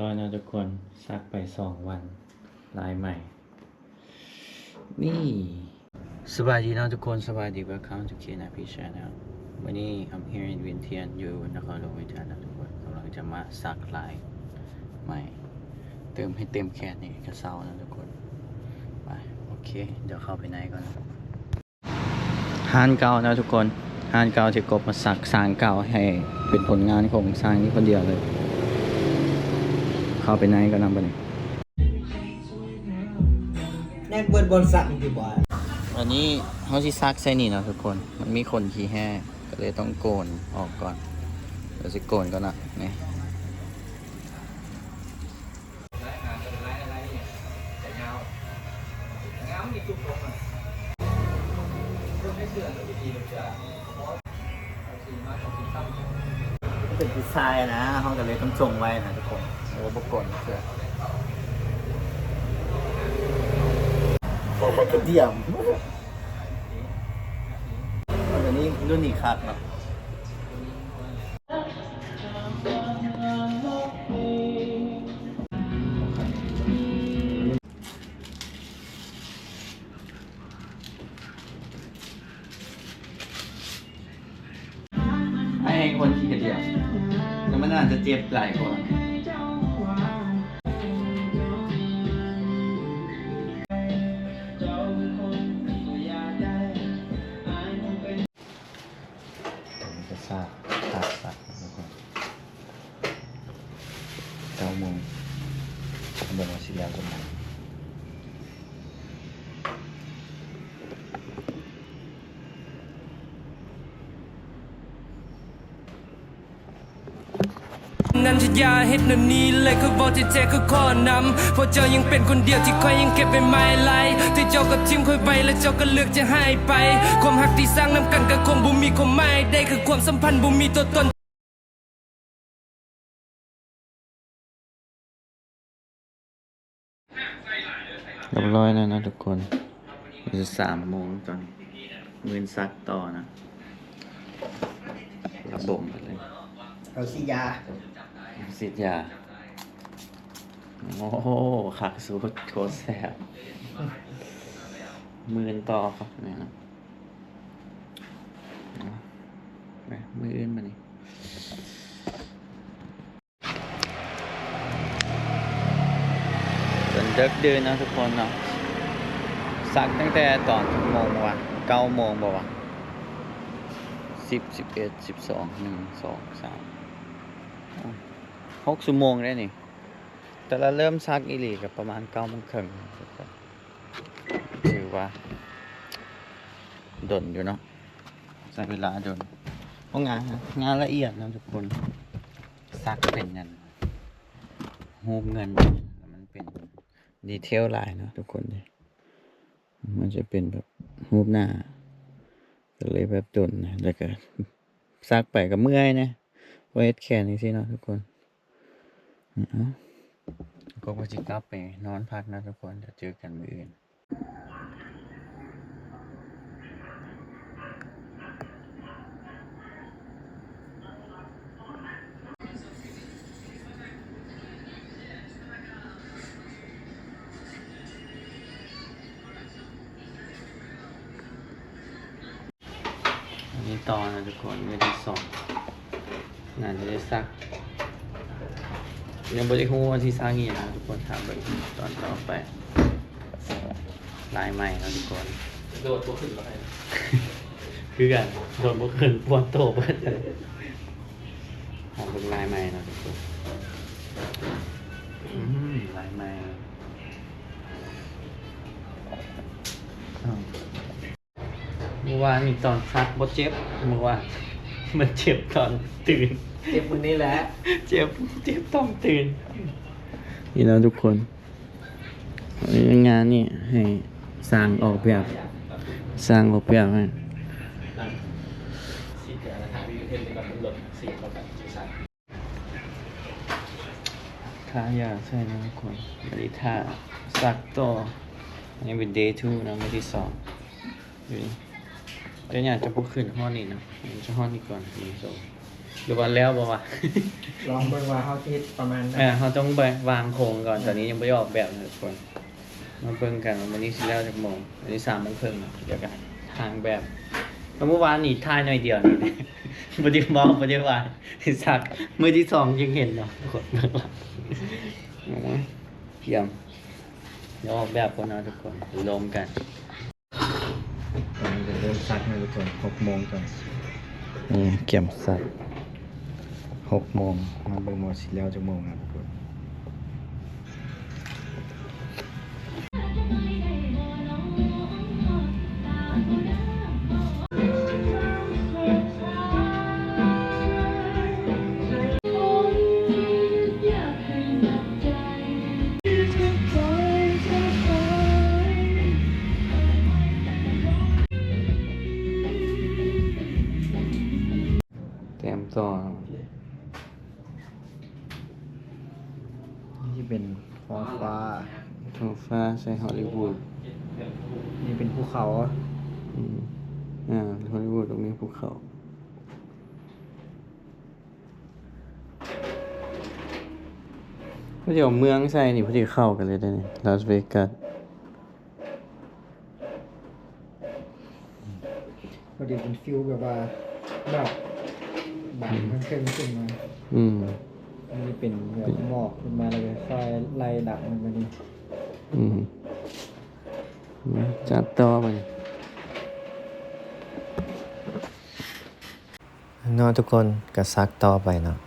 ร้อยนะทุกคนซักไปสองวัน ลายใหม่ นี่สบายดีนะทุกคนสบายดี welcome to KNP channel วันนี้ I'm here in วินเทียนอยู่นครหลวงวิทยานะทุกคนกำลังจะมาซักลายใหม่ เติมให้เต็มแขนนี่กระเซานะทุกคนไปโอเค เดี๋ยวเข้าไปในก่อนฮานเก่านะทุกคนฮานเก่าที่กบมาสักสางเก่าให้เป็นผลงานของสร้างนี้คนเดียวเลย เข้าไปในก็นำไปนี่แน่นเบิดบนสักอยู่บ่อยอันนี้เขาที่ซักใส่นี่นะทุกคน มันมีคนขี้แห้ก็เลยต้องโกนออกก่อนเดี๋ยวจะโกนก่อนนะนี่เป็นดีไซน์นะเขาก็เลยต้องจงไว้นะทุกคน โอ้บกนเพื่อบอกว่ากระเดี่ยมอันนี้รุ่นอีกครับเนาะให้คนขี้กระเดียวแล้วมันอาจจะเจ็บหลายคน ผมจะทราบตัดสัตว์ทุกคนเก้าโมงเดินมาสิแล้วจนไหน นั้นที่ยาเฮ็ดนันนี้เลยคือบอกที่แท้คือข้อนำเพราะเจ้ายังเป็นคนเดียวที่คอยยังเก็บเป็นไม้ไล่ที่เจ้าก็ทิมคอยไปและเจ้าก็เลือกจะให้ไปความหักที่สร้างน้ำกันกับคงบ่มีความหมายได้คือความสัมพันธ์บ่มีตัวตนเรียบร้อยแล้วนะทุกคนจะสามโมงตอนนี้มือนซักต่อนะระบบเลยเอาขี้ยา สิทธิ์ยา โอ้โหขักสูดโคตรแสบมือนต่อครับเนี่ยนะเอาไปมืออื่นมานี่จนเด็กเดินนะทุกคนเนาะสักตั้งแต่ตอนโมงวะเก้าโมงบอกว่าสิบสิบเอ็ดสิบสองหนึ่งสองสาม หกชั่วโมงได้นี่ แต่ละเริ่มซักอีหลีกับประมาณเก้าโมงครึ่งถือว่าดนอยู่เนาะใช้เวลาดนเพราะงานงานละเอียดนะทุกคนซักเป็นยันหูบเงิน มันเป็นดีเทลลายเนาะทุกคนเลยมันจะเป็นแบบหูบหน้าก็เลยแบบดนนะแล้วก็ซักไปกับเมื่อยนะเพราะเฮ็ดแขนนี่สิเนาะทุกคน ก็ว่าจะกลับไปนอนพักนะทุกคนเดี๋ยวเจอกันมื้ออื่นอันนี้ตอนะทุกคนไม่ได้สองน่าจะได้สัก ยังบริฮู้ว่าที่สร้างนี่นะทุกคนถามไปตอนต่อไปลายใหม่นะทุกคนโดดตัวขึ้นไปคือกันโดนบุกขึ้นปวดโตเพื่อนเลยหาเป็นลายใหม่นะทุกคนอืมลายใหม่อ้าวเมื่อวานมีตอนซักบดเจ็บเมื่อวานมันเจ็บตอนตื่น เจ็บวันนี้แหละ เจ็บ เจ็บต้องตื่น นี่แล้วทุกคนวันนี้งานนี่ให้สร้างออกแบบสร้างออกแบบให้ทายาใช่นะทุกคนไม่ได้ทาสักต่ออันนี้เป็น day two นะไม่ได้สองอยู่นี่เดี๋ยวเนี่ยจะพูดขึ้นห้องนี้นะเดี๋ยวจะห้องนี้ก่อนหนึ่งสอง หรือว่าแล้วบ่วะลองเบิ่งว่าเขาคิดประมาณเออเขาต้องไปวางโครงก่อนตอนนี้ยังไม่ได้ออกแบบนะทุกคนมาเบิ่งกันว่าวันนี้สิแล้วจากโมงวันนี้สามโมงครึ่งเนาะเดี๋ยวกันทางแบบแล้วเมื่อวานนี่ท่ายหน่อยเดียวนี่ปฏิมองปฏิวานสักมือที่สองยังเห็นเนาะทุกคนเบื้องหลังเอามาเพียมเดี๋ยวออกแบบคนเอาทุกคนรวมกัน ตอนนี้จะเริ่มซักนะทุกคนหกโมงก่อนนี่เกี่ยมซัก หกโมงมาเบิ่งหมดสิแล้วจากโมงนะทุกคนเตรียมตัว เป็นท้องฟ้า ท้องฟ้าใช่ฮอลลีวูดนี่เป็นภูเขาอืมอ่าฮอลลีวูดตรงนี้ภูเขาพอดีเอาเมืองใส่นี่พอดีเข้ากันเลยได้นี่ลาสเวกัสพอดีเป็นฟิลแบบว่าแบบบางมันเคลื่อนขึ้นมา อืม อันนี้เป็นแบบหมอกขึ้นมาแล้วก็ค่อยไล่ดับมันมานี่อืมจัดต่อมาเนาะทุกคนก็ซักต่อไปเนาะ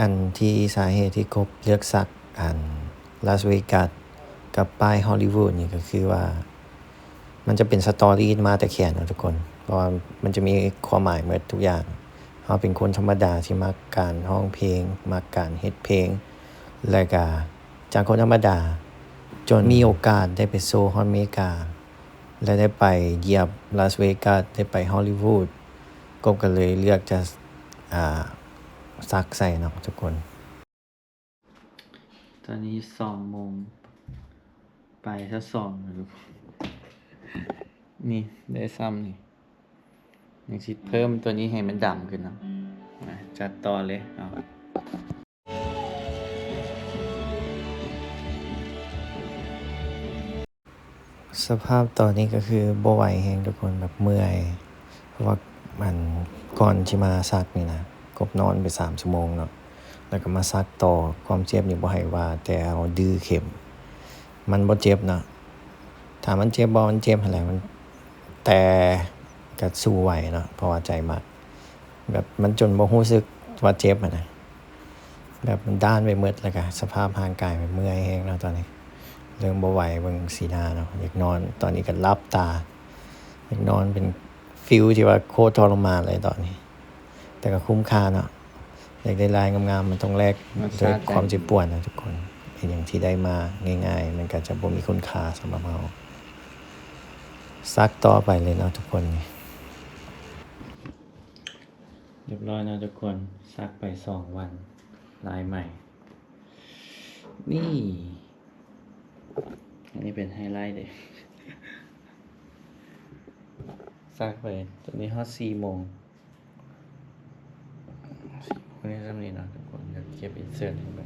อันที่สาเหตุที่กบเลือกสักอันลาสเวกัสกับป้ายฮอลลีวูดนี่ก็คือว่า มันจะเป็นสตอรี่มาแต่แขนเนาะทุกคน เพราะว่ามันจะมีความหมายหมดทุกอย่าง เราเป็นคนธรรมดาที่มักการห้องเพลง มักการเฮ็ดเพลง และก็จากคนธรรมดา จนมีโอกาสได้ไปโซฮอนเมกา และได้ไปเยียบลาสเวกัสได้ไปฮอลลีวูดกบก็เลยเลือกจะอ่าซักใส่เนาะทุกคน ตอนนี้สองโมงไปถ้าสองนี่ ได้ซ้ำนี่ ยังสิดเพิ่มตัวนี้ให้มันดำขึ้นนะจัดต่อเลยเอาสภาพตอนนี้ก็คือบ่ไหวแหงทุกคนแบบเมื่อย เพราะว่ามันก่อนที่มาซักนี่นะกบนอนไปสามชั่วโมงเนาะแล้วก็มาซักต่อความเจ็บนี่บ่ให้ว่า แต่เอาดื้อเข็ม มันบ่เจ็บเนาะถามมันเจ็บบ่มันเจ็บอะไรมัน แต่ ก็สู้ไหวเนาะเพราะว่าใจมาก แบบมันจนบ่รู้สึกว่าเจ็บอะนะแบบมันด้านไปหมดแล้วก็สภาพร่างกายมันเมื่อยแฮงเนาะตอนนี้ เริ่มบ่ไหวเบิ่งสีหน้าเนาะอยากนอนตอนนี้ก็รับตาอยากนอนเป็นฟิลที่ว่าโคตรทรมานเลยตอนนี้ แต่ก็คุ้มค่าเนาะอยากได้ลายงามๆมันต้องแลกด้วยความเจ็บปวดนะทุกคนเป็นอย่างที่ได้มาง่าย ๆ มันก็จะบ่มีคุณค่าสำหรับเราซักต่อไปเลยเนาะทุกคน เรียบร้อยนะทุกคนซักไปสองวัน ลายใหม่ นี่ อันนี้เป็นไฮไลท์เลยซักไปตอนนี้ฮอตสี่โมงคนนี้เริ่มนี้เนะทุกคนเดี๋ยวเก็บอินเสิร์ตให้แบ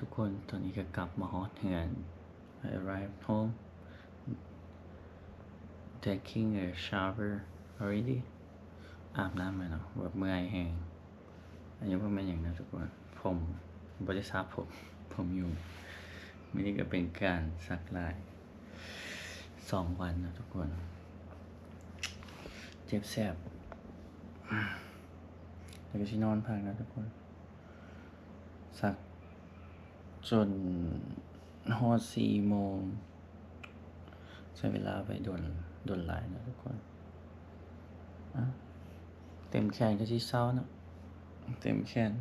ทุกคนตอนนี้ก็กลับมาฮอตเฮือน I arrived home taking a shower already อาบน้ำมาเนาะแบบเมื่อยแหงอันนี้ว่ามันอย่างนั้นทุกคน ผมบริษัทผม ผมอยู่ไม่ได้ก็เป็นการสักลายสองวันนะทุกคน เจ็บแสบแล้วก็ชินอนพักนะทุกคน สัก จนฮอดสี่โมง ใช้เวลาไปโดนโดนหลายนะทุกคนอะเต็มแขนก็ที่เศร้านะเต็มแขน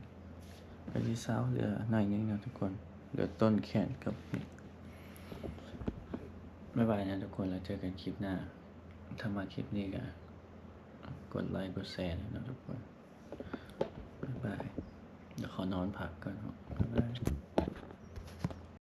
ก็ที่เศร้าเหลือหน่อยนึงนะทุกคนเหลือต้นแขนกับไม่บายนะทุกคนแล้วเจอกันคลิปหน้า ถ้ามาคลิปนี้ก็กดไลค์กดแชร์นะทุกคนบ๊ายบายเดี๋ยวขอนอนพักก่อนบ๊ายบาย